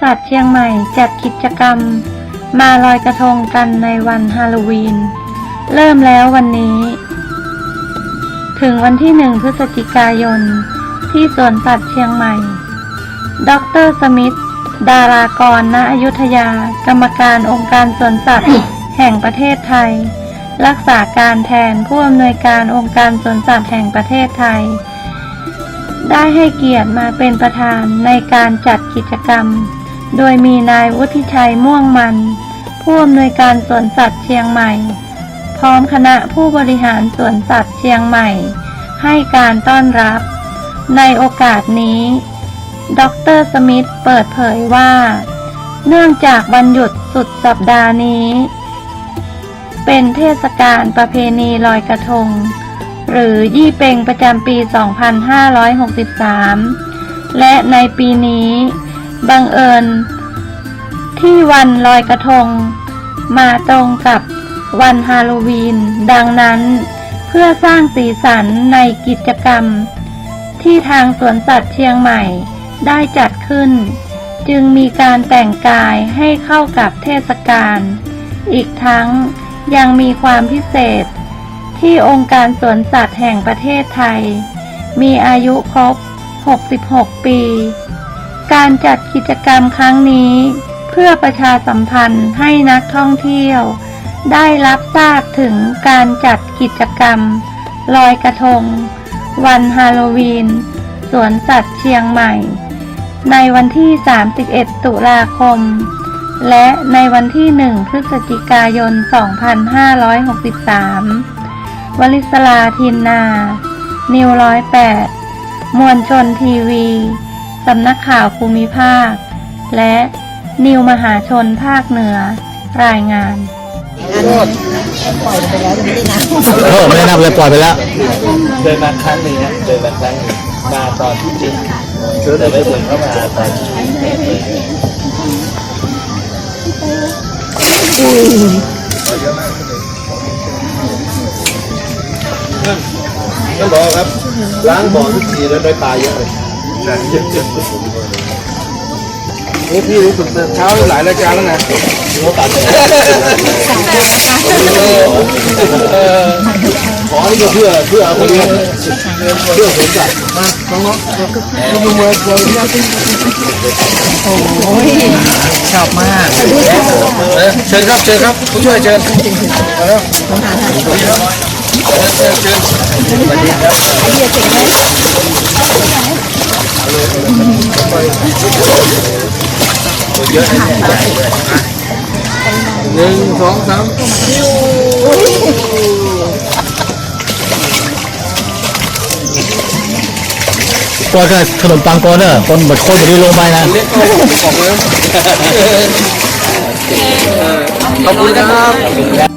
สัตว์เชียงใหม่จัดกิจกรรม มาลอยกระทงกันในวันฮาโลวีน เริ่มแล้ววันนี้ ถึงวันที่หนึ่งพฤศจิกายน ที่สวนสัตว์เชียงใหม่ ดรสมิธดารากรณอยุธยา กรรมการองค์การสวนสัตว์แห่งประเทศไทย รักษาการแทนผู้อำนวยการองค์การสวนสัตว์แห่งประเทศไทย ได้ให้เกียรติมาเป็นประธานในการจัดกิจกรรม โดยมีนายวุฒิชัยม่วงมัน ผู้อำนวยการสวนสัตว์เชียงใหม่ พร้อมคณะผู้บริหารสวนสัตว์เชียงใหม่ ให้การต้อนรับ ในโอกาสนี้ ดรสมิธเปิดเผยว่า เนื่องจากวันหยุดสุดสัปดาห์นี้ เป็นเทศกาลประเพณีลอยกระทง หรือยี่เปงประจำปี 2563 และในปีนี้ บังเอิญ ที่วันลอยกระทง มาตรงกับวันฮาโลวีน ดังนั้น เพื่อสร้างสีสันในกิจกรรม ที่ทางสวนสัตว์เชียงใหม่ได้จัดขึ้น จึงมีการแต่งกายให้เข้ากับเทศกาลอีกทั้งยังมีความพิเศษ ที่องค์การสวนสัตว์แห่งประเทศไทย มีอายุครบ 66 ปี การจัดกิจกรรมครั้งนี้ เพื่อประชาสัมพันธ์ให้นักท่องเที่ยว ได้รับทราบถึงการจัดกิจกรรม ลอยกระทง วันฮาโลวีน สวนสัตว์เชียงใหม่ ในวันที่ 31 ตุลาคม และในวันที่ 1 พฤศจิกายน 2563 วลิศลาทินนา นิวร้อยแปดมวลชนทีวี สำนักข่าวภูมิภาค และนิวมหาชนภาคเหนือ รายงานปล่อยไปแล้วยังไม่ได้นับเออไม่ได้นับเลยปล่อยไปแล้ว เดินมาครั้งหนึ่งฮะเดินมาครั้งหนึ่งมาตอนที่จริงแต่ไม่เหมือนเข้ามาตอนที่ ท่านบอกครับ ล้างบ่อทุกทีแล้วได้ปลาเยอะเลยนี่พี่รู้สึกเช้าหลายรายการแล้วนะขอนี่ก็เพื่อเพื่อเอาไปเลี้ยงเพื่อสวนสัตว์มาน้องๆดูมือเราเนี่ยชอบมากเชิญครับเชิญครับผู้ช่วยเชิญมาแล้วเชิญเชิญ หนึ่งสองสามปล่อยกับขนมปังก่อนเนอะคนแบบคนแบบนี้ลงไปนะเล็กของเลยขอบคุณครับ